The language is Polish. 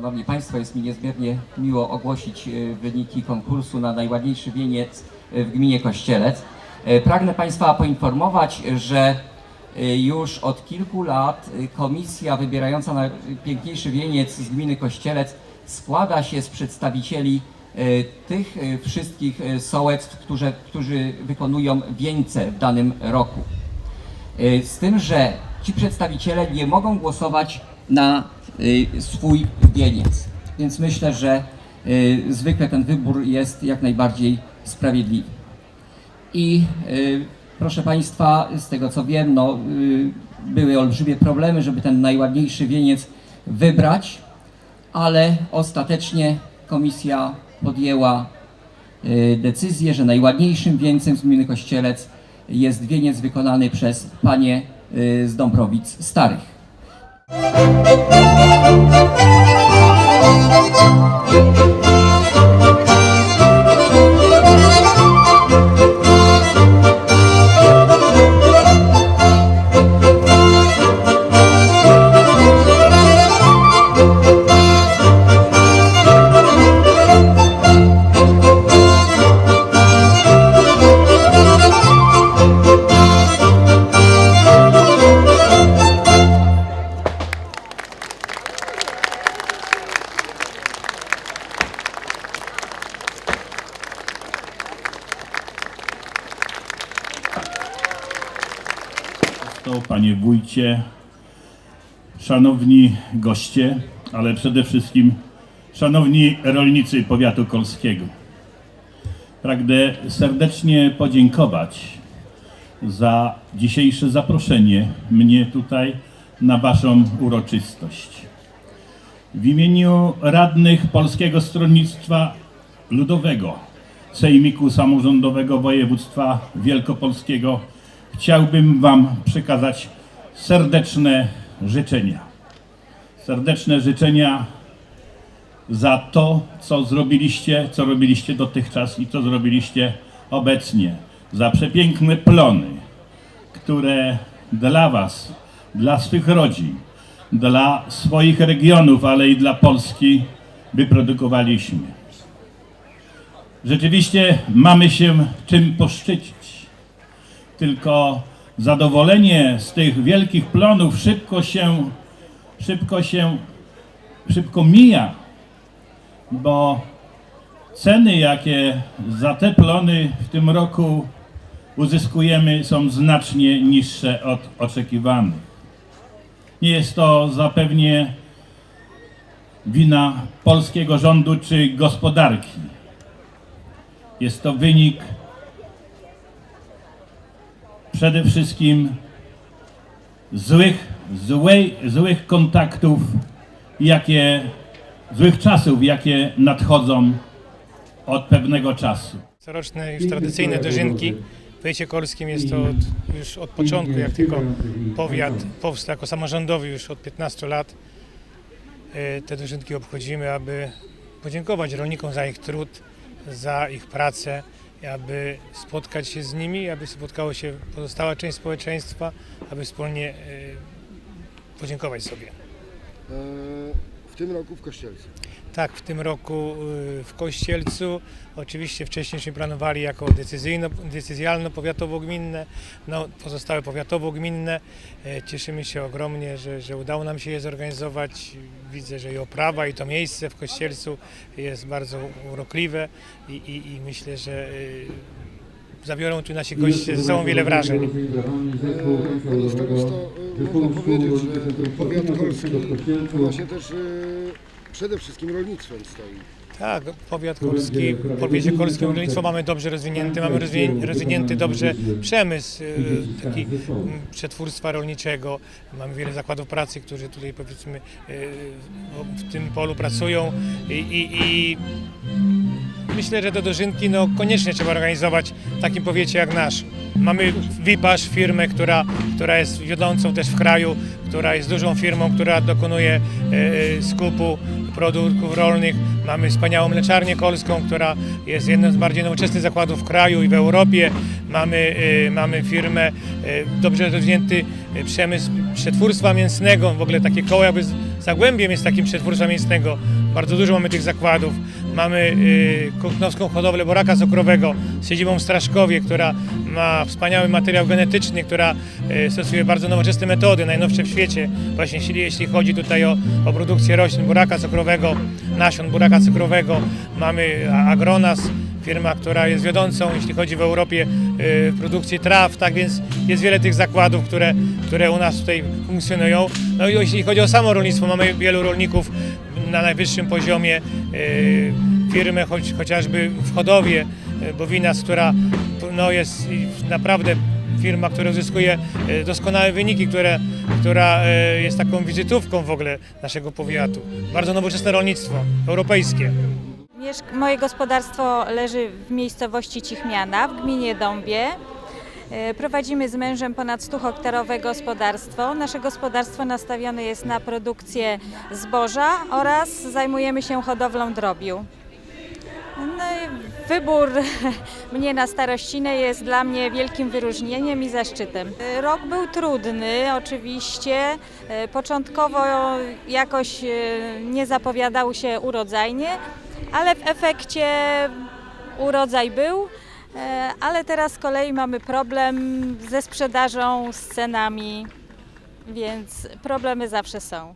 Szanowni Państwo, jest mi niezmiernie miło ogłosić e, wyniki konkursu na najładniejszy wieniec e, w gminie Kościelec. E, Pragnę Państwa poinformować, że już od kilku lat komisja wybierająca najpiękniejszy wieniec z gminy Kościelec składa się z przedstawicieli tych wszystkich sołectw, którzy, którzy wykonują wieńce w danym roku. Z tym, że ci przedstawiciele nie mogą głosować na swój wieniec. Więc myślę, że y, zwykle ten wybór jest jak najbardziej sprawiedliwy. I y, proszę Państwa, z tego co wiem, no, y, były olbrzymie problemy, żeby ten najładniejszy wieniec wybrać, ale ostatecznie komisja podjęła y, decyzję, że najładniejszym wieńcem z gminy Kościelec jest wieniec wykonany przez panie y, z Dąbrowic Starych. Thank you. Panie wójcie, szanowni goście, ale przede wszystkim szanowni rolnicy powiatu kolskiego. Pragnę serdecznie podziękować za dzisiejsze zaproszenie mnie tutaj na waszą uroczystość. W imieniu radnych Polskiego Stronnictwa Ludowego Sejmiku Samorządowego Województwa Wielkopolskiego chciałbym Wam przekazać serdeczne życzenia. Serdeczne życzenia za to, co zrobiliście, co robiliście dotychczas i co zrobiliście obecnie. Za przepiękne plony, które dla Was, dla swych rodzin, dla swoich regionów, ale i dla Polski wyprodukowaliśmy. Rzeczywiście mamy się czym poszczycić tylko zadowolenie z tych wielkich plonów szybko się, szybko się, szybko mija, bo ceny, jakie za te plony w tym roku uzyskujemy, są znacznie niższe od oczekiwanych. Nie jest to zapewnie wina polskiego rządu czy gospodarki. Jest to wynik przede wszystkim złych, złej, złych kontaktów, jakie, złych czasów, jakie nadchodzą od pewnego czasu. Coroczne już tradycyjne dożynki. W powiecie kolskim jest to od, już od początku, jak tylko powiat powstał jako samorządowy już od 15 lat. e, Te dożynki obchodzimy, aby podziękować rolnikom za ich trud, za ich pracę, aby spotkać się z nimi, aby spotkało się pozostała część społeczeństwa, aby wspólnie e, podziękować sobie. E, w tym roku w Kościelcu. Tak, w tym roku y, w Kościelcu. Oczywiście wcześniejśmy planowali jako decyzyjno, decyzjalno-powiatowo-gminne, no, pozostałe powiatowo-gminne. E, Cieszymy się ogromnie, że, że udało nam się je zorganizować. Widzę, że i oprawa, i to miejsce w Kościelcu jest bardzo urokliwe i, i, i myślę, że y, zabiorą tu nasi goście ze sobą wiele wrażeń. Panie starosto, można powiedzieć, że powiat kolski właśnie też e, przede wszystkim rolnictwem stoi. Tak, powiat kolski, w powiecie kolskim rolnictwo mamy dobrze rozwinięte, mamy rozwinięty dobrze przemysł y, taki przetwórstwa rolniczego, mamy wiele zakładów pracy, którzy tutaj powiedzmy y, w tym polu pracują i, i, i myślę, że te dożynki no, koniecznie trzeba organizować w takim powiecie jak nasz. Mamy Wipasz, firmę, która, która jest wiodącą też w kraju, która jest dużą firmą, która dokonuje e, skupu produktów rolnych. Mamy wspaniałą mleczarnię kolską, która jest jednym z bardziej nowoczesnych zakładów w kraju i w Europie. Mamy, e, mamy firmę, e, dobrze rozwinięty e, przemysł przetwórstwa mięsnego, w ogóle takie koło jakby Zagłębiem jest takim przetwórstwa mięsnego. Bardzo dużo mamy tych zakładów. Mamy y, Kuknowską hodowlę boraka cukrowego z siedzibą w Straszkowie, która ma wspaniały materiał genetyczny, która y, stosuje bardzo nowoczesne metody, najnowsze w świecie. Właśnie jeśli, chodzi tutaj o, o produkcję roślin buraka cukrowego, nasion buraka cukrowego. Mamy Agronas, firma, która jest wiodącą, jeśli chodzi w Europie y, w produkcji traw, tak więc jest wiele tych zakładów, które, które u nas tutaj funkcjonują. No i jeśli chodzi o samo rolnictwo, mamy wielu rolników na najwyższym poziomie, y, firmę choć, chociażby w Chodowie, Bowinas, która no, jest naprawdę firma, która uzyskuje y, doskonałe wyniki, które, która y, jest taką wizytówką w ogóle naszego powiatu. Bardzo nowoczesne rolnictwo, europejskie. Moje gospodarstwo leży w miejscowości Cichmiana w gminie Dąbie. E, Prowadzimy z mężem ponad 100-hektarowe gospodarstwo. Nasze gospodarstwo nastawione jest na produkcję zboża oraz zajmujemy się hodowlą drobiu. No wybór mnie na starościnę jest dla mnie wielkim wyróżnieniem i zaszczytem. E, Rok był trudny, oczywiście. E, Początkowo jakoś nie zapowiadał się urodzajnie, ale w efekcie urodzaj był. E, Ale teraz z kolei mamy problem ze sprzedażą, z cenami, więc problemy zawsze są.